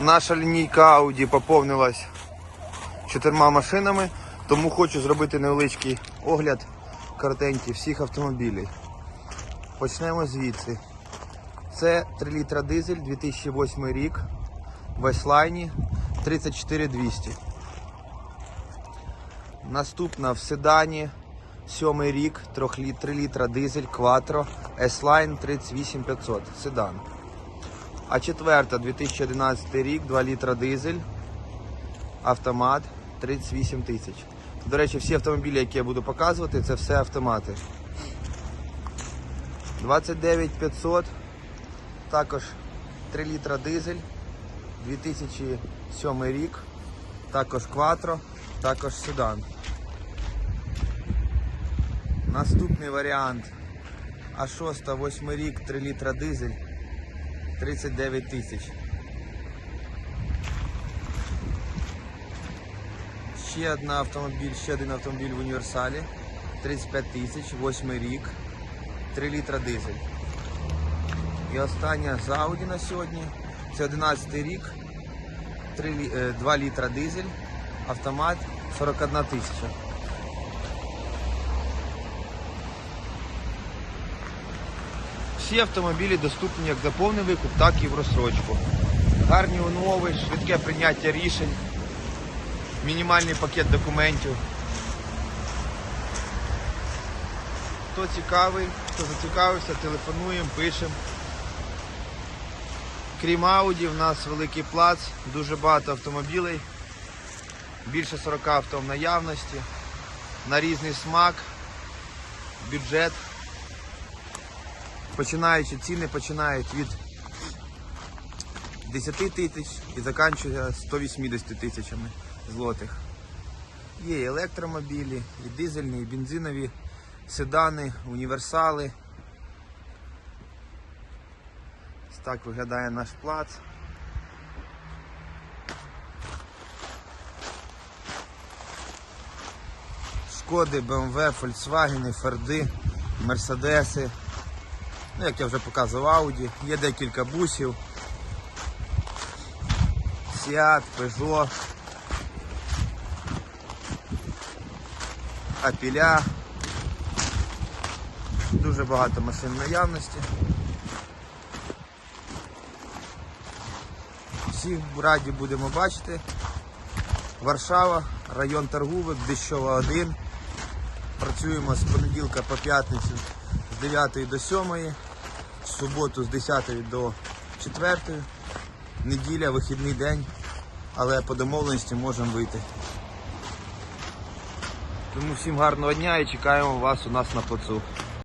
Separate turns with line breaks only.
Наша лінійка Audi поповнилась чотирма машинами, тому хочу зробити невеличкий огляд коротенький всіх автомобілів. Почнемо звідси. Це 3 літра дизель 2008 рік в S-Line 34200. Наступна в седані 7 рік 3 літра дизель Quattro S-Line 38500 седан. А четверта 2011 рік 2 літра дизель автомат 38 тисяч. До речі, всі автомобілі, які я буду показувати, це все автомати. 29500, також 3 літра дизель, 2007 рік, також Quattro, також седан. Наступний варіант А6, 8 рік, 3 літра дизель, 39 тисяч. Ще один автомобіль, ще один автомобіль в універсалі. 35 тисяч, 8 рік, 3 літра дизель. І остання Audi на сьогодні. Це 11 рік, 3, е, 2 літра дизель, автомат 41 тисяча. Всі автомобілі доступні як за повний викуп, так і в розсрочку. Гарні умови, швидке прийняття рішень, мінімальний пакет документів. Хто цікавий, хто зацікавився, телефонуємо, пишемо. Крім Ауді, в нас великий плац, дуже багато автомобілей, більше 40 авто в наявності, на різний смак, бюджет. Починаючи ціни починають від 10 тисяч і закінчує 180 тисячами злотих. Є і електромобілі, і дизельні, і бензинові, седани, універсали. Ось так виглядає наш плац. Шкоди, БМВ, Фольксвагени, Форди, Мерседеси. Ну, як я вже показував, Audi, є декілька бусів. Seat, Peugeot, Апіля. Дуже багато машин наявності. Всіх раді будемо бачити. Варшава, район торговик, Дещова 1. Працюємо з понеділка по п'ятницю з 9 до 7, суботу з 10 до 4, неділя, вихідний день, але по домовленості можемо вийти. Тому всім гарного дня і чекаємо вас у нас на плацу.